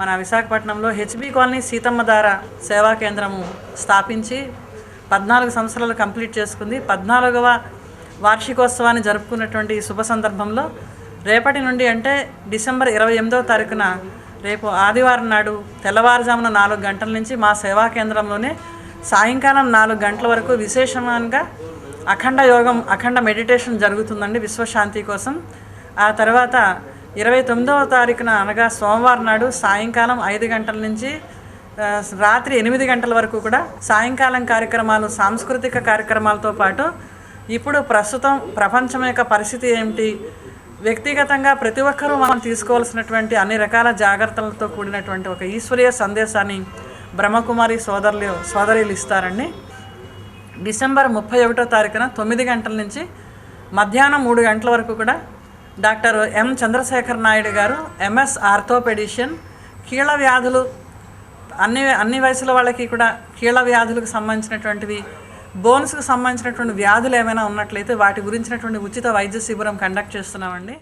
మన విశాఖపట్నంలో HB colony సీతమ్మదార సేవా కేంద్రము స్థాపించి పద్నాలుగు సంవత్సరాలు కంప్లీట్ చేసుకుంది. పద్నాలుగవ వార్షికోత్సవాన్ని జరుపుకున్నటువంటి ఈ శుభ సందర్భంలో రేపటి నుండి అంటే డిసెంబర్ ఇరవై ఎనిమిదవ తారీఖున రేపు ఆదివారం నాడు తెల్లవారుజామున నాలుగు గంటల నుంచి మా సేవా కేంద్రంలోనే సాయంకాలం నాలుగు గంటల వరకు విశేషంగా అఖండ యోగం అఖండ మెడిటేషన్ జరుగుతుందండి విశ్వశాంతి కోసం. ఆ తర్వాత ఇరవై తొమ్మిదవ తారీఖున అనగా సోమవారం నాడు సాయంకాలం ఐదు గంటల నుంచి రాత్రి ఎనిమిది గంటల వరకు కూడా సాయంకాలం కార్యక్రమాలు సాంస్కృతిక కార్యక్రమాలతో పాటు ఇప్పుడు ప్రస్తుతం ప్రపంచం యొక్క పరిస్థితి ఏమిటి? వ్యక్తిగతంగా ప్రతి ఒక్కరూ మనం తీసుకోవాల్సినటువంటి అన్ని రకాల జాగ్రత్తలతో కూడినటువంటి ఒక ఈశ్వరీయ సందేశాన్ని బ్రహ్మకుమారి సోదరులు సోదరులు ఇస్తారండి. డిసెంబర్ ముప్పై ఒకటో తారీఖున తొమ్మిది గంటల నుంచి మధ్యాహ్నం మూడు గంటల వరకు కూడా డాక్టర్ ఎం చంద్రశేఖర్ నాయుడు గారు ఎంఎస్ ఆర్థోపెడిషియన్ కీళ్ళ వ్యాధులు అన్ని అన్ని వయసుల వాళ్ళకి కూడా కీళ్ళ వ్యాధులకు సంబంధించినటువంటివి బోన్స్కి సంబంధించినటువంటి వ్యాధులు ఏమైనా ఉన్నట్లయితే వాటి గురించినటువంటి ఉచిత వైద్య శిబిరం కండక్ట్ చేస్తున్నామండి.